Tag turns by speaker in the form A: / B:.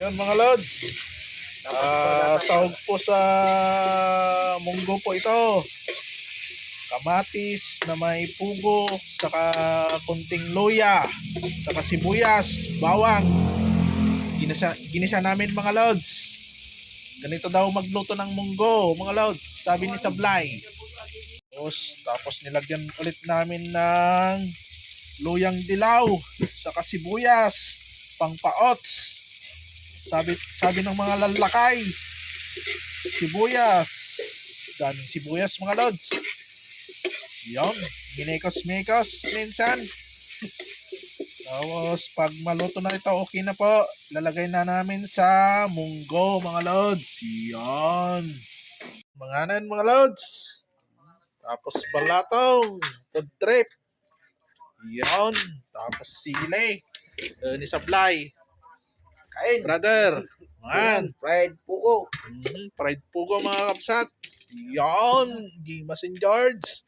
A: Yan mga lods. Ah, sahog po sa munggo po ito. Kamatis na may pugo, saka kunting loya, saka sibuyas, bawang. Ginisa, ginisa namin mga lods. Ganito daw magluto ng munggo, mga lods. Sabi ni Sablay. Tapos, tapos nilagyan ulit namin ng luyang dilaw, saka sibuyas, pangpaots. Sabi sabi ng mga lalakay, sibuyas. Daming sibuyas mga lods. Yan, minekos-mekos minsan. Tapos pag maluto na ito, okay na po. Lalagay na namin sa munggo mga lods. Yan. Mga nan mga lods. Tapos balatong, food trip. Yan. Tapos sili. Uh, ni Sablay.
B: Kain.
A: Brother. Man.
B: Fried puko.
A: Mhm, Fried pugo mga kapsat. Yan. Gimas and George.